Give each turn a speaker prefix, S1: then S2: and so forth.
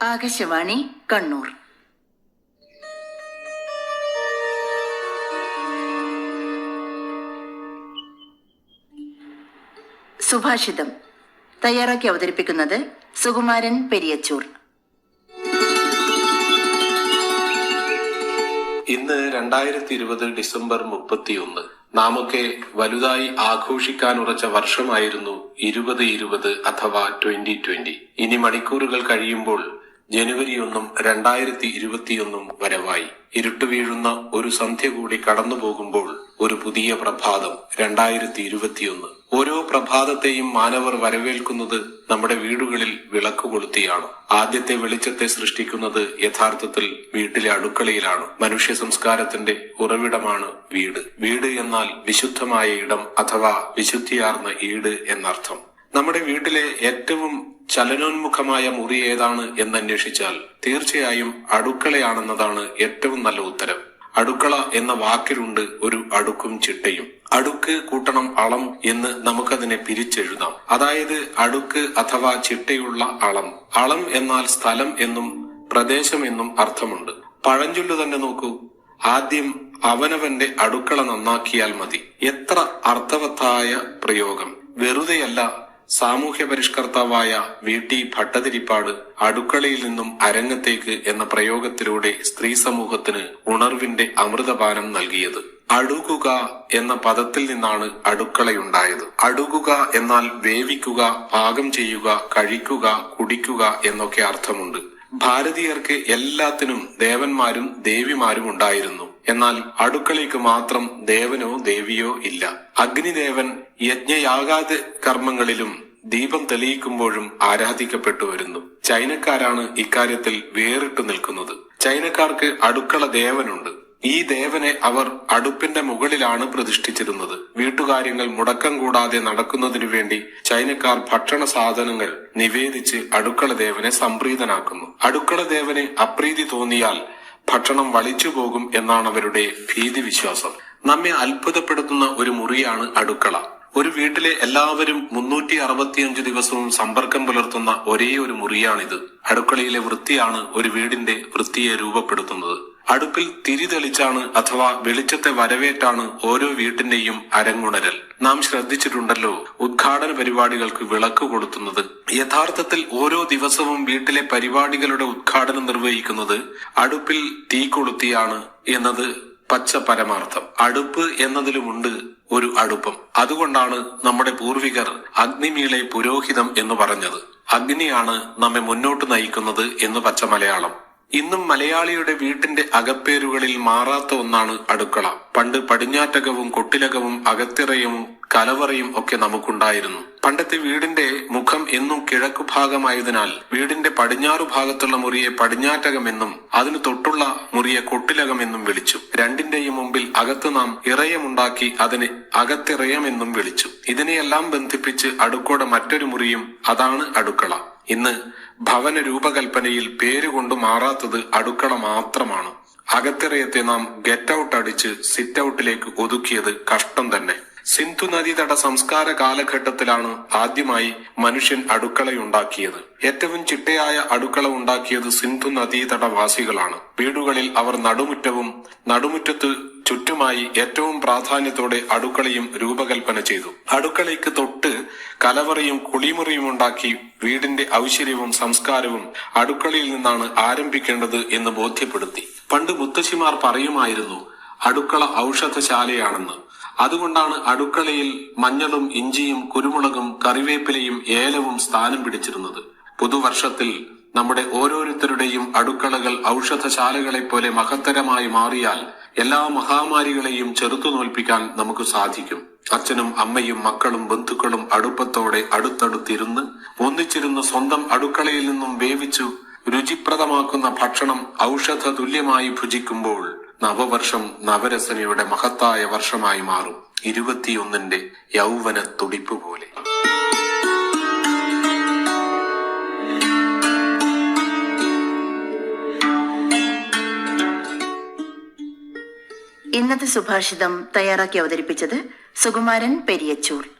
S1: ആകാശവാണി കണ്ണൂർ. സുഭാഷിതം. തയ്യാറാക്കി അവതരിപ്പിക്കുന്നത് സുകുമാരൻ പെരിയച്ചൂർ.
S2: ഇന്ന് രണ്ടായിരത്തി ഇരുപത് ഡിസംബർ മുപ്പത്തിയൊന്ന്. നാമൊക്കെ വലുതായി ആഘോഷിക്കാൻ ഉറച്ച വർഷമായിരുന്നു ഇരുപത് ഇരുപത് അഥവാ ട്വന്റി ട്വന്റി. ഇനി മണിക്കൂറുകൾ കഴിയുമ്പോൾ ജനുവരി ഒന്നും രണ്ടായിരത്തി ഇരുപത്തിയൊന്നും വരവായി. ഇരുട്ട് വീഴുന്ന ഒരു സന്ധ്യ കൂടി കടന്നു പോകുമ്പോൾ ഒരു പുതിയ പ്രഭാതം രണ്ടായിരത്തി ഇരുപത്തിയൊന്ന് ഓരോ പ്രഭാതത്തെയും മാനവർ വരവേൽക്കുന്നത് നമ്മുടെ വീടുകളിൽ വിളക്ക് കൊളുത്തിയാണ്. ആദ്യത്തെ വെളിച്ചത്തെ സൃഷ്ടിക്കുന്നത് യഥാർത്ഥത്തിൽ വീട്ടിലെ അടുക്കളയിലാണ്. മനുഷ്യ സംസ്കാരത്തിന്റെ ഉറവിടമാണ് വീട്. വീട് എന്നാൽ വിശുദ്ധമായ ഇടം അഥവാ വിശുദ്ധിയാർന്ന ഈട് എന്നർത്ഥം. നമ്മുടെ വീട്ടിലെ ഏറ്റവും ചലനോന്മുഖമായ മുറി ഏതാണ് എന്ന് അന്വേഷിച്ചാൽ തീർച്ചയായും അടുക്കളയാണെന്നതാണ് ഏറ്റവും നല്ല ഉത്തരം. അടുക്കള എന്ന വാക്കിലുണ്ട് ഒരു അടുക്കും ചിട്ടയും. അടുക്ക് കൂട്ടണം അളം എന്ന് നമുക്കതിനെ പിരിച്ചെഴുതാം. അതായത് അടുക്ക് അഥവാ ചിട്ടയുള്ള അളം. അളം എന്നാൽ സ്ഥലം എന്നും പ്രദേശം എന്നും അർത്ഥമുണ്ട്. പഴഞ്ചൊല്ലു തന്നെ നോക്കൂ. ആദ്യം അവനവന്റെ അടുക്കള നന്നാക്കിയാൽ മതി. എത്ര അർത്ഥവത്തായ പ്രയോഗം. വെറുതെയല്ല സാമൂഹ്യ പരിഷ്കർത്താവായ വി ടി ഭട്ടതിരിപ്പാട് അടുക്കളയിൽ നിന്നും അരങ്ങത്തേക്ക് എന്ന പ്രയോഗത്തിലൂടെ സ്ത്രീ സമൂഹത്തിന് ഉണർവിന്റെ അമൃതപാനം നൽകിയത്. അടുകുക എന്ന പദത്തിൽ നിന്നാണ് അടുക്കളയുണ്ടായത്. അടുകുക എന്നാൽ വേവിക്കുക പാകം ചെയ്യുക കഴിക്കുക കുടിക്കുക എന്നൊക്കെ അർത്ഥമുണ്ട്. ഭാരതീയർക്ക് എല്ലാത്തിനും ദേവന്മാരും ദേവിമാരും ഉണ്ടായിരുന്നു. എന്നാൽ അടുക്കളയ്ക്ക് മാത്രം ദേവനോ ദേവിയോ ഇല്ല. അഗ്നിദേവൻ യജ്ഞയാഗാത കർമ്മങ്ങളിലും ദീപം തെളിയിക്കുമ്പോഴും ആരാധിക്കപ്പെട്ടു വരുന്നു. ചൈനക്കാരാണ് ഇക്കാര്യത്തിൽ വേറിട്ടു നിൽക്കുന്നത്. ചൈനക്കാർക്ക് അടുക്കള ദേവനുണ്ട്. ഈ ദേവനെ അവർ അടുപ്പിന്റെ മുകളിലാണ് പ്രതിഷ്ഠിച്ചിരുന്നത്. വീട്ടുകാര്യങ്ങൾ മുടക്കം കൂടാതെ നടക്കുന്നതിനു വേണ്ടി ചൈനക്കാർ ഭക്ഷണ സാധനങ്ങൾ നിവേദിച്ച് അടുക്കള ദേവനെ സംപ്രീതനാക്കുന്നു. അടുക്കള ദേവനെ അപ്രീതി തോന്നിയാൽ ഭക്ഷണം വളിച്ചു പോകും എന്നാണ് അവരുടെ ഭീതി വിശ്വാസം നമ്മെ അത്ഭുതപ്പെടുത്തുന്ന ഒരു മുറിയാണ് അടുക്കള. ഒരു വീട്ടിലെ എല്ലാവരും മുന്നൂറ്റി അറുപത്തിയഞ്ച് ദിവസവും സമ്പർക്കം പുലർത്തുന്ന ഒരേ ഒരു മുറിയാണിത്. അടുക്കളയിലെ വൃത്തിയാണ് ഒരു വീടിന്റെ വൃത്തിയെ രൂപപ്പെടുത്തുന്നത്. അടുപ്പിൽ തിരി തെളിച്ചാണ് അഥവാ വെളിച്ചത്തെ വരവേറ്റാണ് ഓരോ വീട്ടിന്റെയും അരങ്ങുണരൽ. നാം ശ്രദ്ധിച്ചിട്ടുണ്ടല്ലോ ഉദ്ഘാടന പരിപാടികൾക്ക് വിളക്ക് കൊടുത്തുന്നത് യഥാർത്ഥത്തിൽ ഓരോ ദിവസവും വീട്ടിലെ പരിപാടികളുടെ ഉദ്ഘാടനം നിർവഹിക്കുന്നത് അടുപ്പിൽ തീ കൊളുത്തിയാണ് എന്നത് പച്ച പരമാർത്ഥം. അടുപ്പ് എന്നതിലുമുണ്ട് ഒരു അടുപ്പം. അതുകൊണ്ടാണ് നമ്മുടെ പൂർവികർ അഗ്നിമീളെ പുരോഹിതം എന്ന് പറഞ്ഞത്. അഗ്നിയാണ് നമ്മെ മുന്നോട്ട് നയിക്കുന്നത് എന്ന് പച്ച മലയാളം. ഇന്നും മലയാളിയുടെ വീട്ടിന്റെ അകപ്പേരുകളിൽ മാറാത്ത ഒന്നാണ് അടുക്കള. പണ്ട് പടിഞ്ഞാറ്റകവും കൊട്ടിലകവും അകത്തിറയും കലവറയും ഒക്കെ നമുക്കുണ്ടായിരുന്നു. പണ്ടത്തെ വീടിന്റെ മുഖം എന്നും കിഴക്കു ഭാഗമായതിനാൽ വീടിന്റെ പടിഞ്ഞാറു ഭാഗത്തുള്ള മുറിയെ പടിഞ്ഞാറ്റകമെന്നും അതിനു തൊട്ടുള്ള മുറിയെ കൊട്ടിലകമെന്നും വിളിച്ചു. രണ്ടിന്റെയും മുമ്പിൽ അകത്ത് നാം ഇറയമുണ്ടാക്കി അതിന് അകത്തിറയമെന്നും വിളിച്ചു. ഇതിനെയെല്ലാം ബന്ധിപ്പിച്ച് അടുക്കോടെ മറ്റൊരു മുറിയും അതാണ് അടുക്കള. ഇന്ന് ഭവന രൂപകൽപ്പനയിൽ പേരുകൊണ്ട് മാറാത്തത് അടുക്കള മാത്രമാണ്. അകത്തിറയത്തെ നാം ഗെറ്റ് ഔട്ട് അടിച്ച് സിറ്റ് ഔട്ടിലേക്ക് ഒതുക്കിയത് കഷ്ടം തന്നെ. സിന്ധു നദീതട സംസ്കാര കാലഘട്ടത്തിലാണ് ആദ്യമായി മനുഷ്യൻ അടുക്കളയുണ്ടാക്കിയത്. ഏറ്റവും ചിട്ടയായ അടുക്കള ഉണ്ടാക്കിയത് സിന്ധു നദീതടവാസികളാണ് വീടുകളിൽ അവർ നടുമുറ്റവും നടുമുറ്റത്ത് ചുറ്റുമായി ഏറ്റവും പ്രാധാന്യത്തോടെ അടുക്കളയും രൂപകൽപ്പന ചെയ്തു. അടുക്കളയ്ക്ക് തൊട്ട് കലവറയും കുളിമുറിയും ഉണ്ടാക്കി വീടിന്റെ ഔശ്വര്യവും സംസ്കാരവും അടുക്കളയിൽ നിന്നാണ് ആരംഭിക്കേണ്ടത് എന്ന് ബോധ്യപ്പെടുത്തി. പണ്ട് മുത്തശ്ശിമാർ പറയുമായിരുന്നു അടുക്കള ഔഷധശാലയാണെന്ന്. അതുകൊണ്ടാണ് അടുക്കളയിൽ മഞ്ഞളും ഇഞ്ചിയും കുരുമുളകും കറിവേപ്പിലയും ഏലവും സ്ഥാനം പിടിച്ചിരുന്നത്. പുതുവർഷത്തിൽ നമ്മുടെ ഓരോരുത്തരുടെയും അടുക്കളകൾ ഔഷധശാലകളെ പോലെ മഹത്തരമായി മാറിയാൽ എല്ലാ മഹാമാരികളെയും ചെറുത്തു തോൽപ്പിക്കാൻ നമുക്ക് സാധിക്കും. അച്ഛനും അമ്മയും മക്കളും ബന്ധുക്കളും അടുപ്പത്തോടെ അടുത്തടുത്തിരുന്ന് ഒന്നിച്ചിരുന്ന് സ്വന്തം അടുക്കളയിൽ നിന്നും വേവിച്ചു രുചിപ്രദമാക്കുന്ന ഭക്ഷണം ഔഷധ തുല്യമായി ഭുജിക്കുമ്പോൾ നവവർഷം നവരസനയുടെ മഹത്തായ വർഷമായി മാറും. ഇരുപത്തിയൊന്നിന്റെ യൗവന തുടിപ്പ് പോലെ.
S1: ഇന്നത്തെ സുഭാഷിതം തയ്യാറാക്കി അവതരിപ്പിച്ചത് സുകുമാരൻ പെരിയച്ചൂർ.